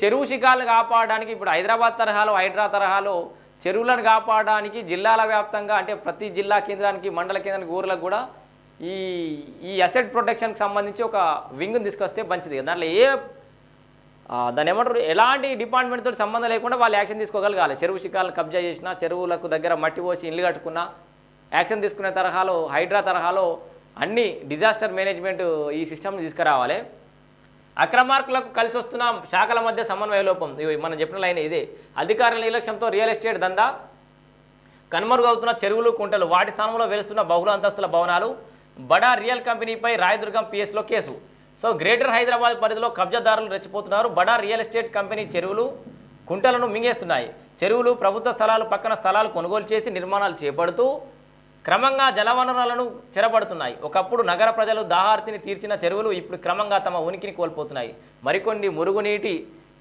చెరువు శిఖాలను కాపాడడానికి ఇప్పుడు హైదరాబాద్ తరహాలో హైడ్రా తరహాలో చెరువులను కాపాడడానికి జిల్లాల వ్యాప్తంగా అంటే ప్రతి జిల్లా కేంద్రానికి మండల కేంద్రానికి ఊర్లకు కూడా ఈ ఈ అసెట్ ప్రొటెక్షన్కి సంబంధించి ఒక వింగ్ని తీసుకొస్తే మంచిది. దాంట్లో ఏ దాని దాన్ని ఏమంటారు? ఎలాంటి డిపార్ట్మెంట్తో సంబంధం లేకుండా వాళ్ళు యాక్షన్ తీసుకోగలగాలి. చెరువు శిఖాలను కబ్జా చేసినా చెరువులకు దగ్గర మట్టి పోసి ఇల్లు కట్టుకున్నా యాక్షన్ తీసుకునే తరహాలో హైడ్రా తరహాలో అన్ని డిజాస్టర్ మేనేజ్మెంట్ ఈ సిస్టమ్ని తీసుకురావాలి. అక్రమార్కులకు కలిసి వస్తున్న. శాఖల మధ్య సమన్వయ లోపం. మనం చెప్పిన లైన్ ఇదే. అధికారుల నిర్లక్ష్యంతో రియల్ ఎస్టేట్ దందా. కనుమరుగవుతున్న చెరువులు కుంటలు వాటి స్థానంలో వెలుస్తున్న బహుళ అంతస్తుల భవనాలు. బడా రియల్ కంపెనీపై రాయదుర్గం పిఎస్లో కేసు. సో గ్రేటర్ హైదరాబాద్ పరిధిలో కబ్జాదారులు రెచ్చిపోతున్నారు. బడా రియల్ ఎస్టేట్ కంపెనీ చెరువులు కుంటలను మింగేస్తున్నాయి. చెరువులు ప్రభుత్వ స్థలాలు పక్కన స్థలాలు కొనుగోలు చేసి నిర్మాణాలు చేపడుతూ క్రమంగా జలవనరులను చెరబడుతున్నాయి. ఒకప్పుడు నగర ప్రజలు దాహార్తిని తీర్చిన చెరువులు ఇప్పుడు క్రమంగా తమ ఉనికిని కోల్పోతున్నాయి. మరికొన్ని మురుగునీటి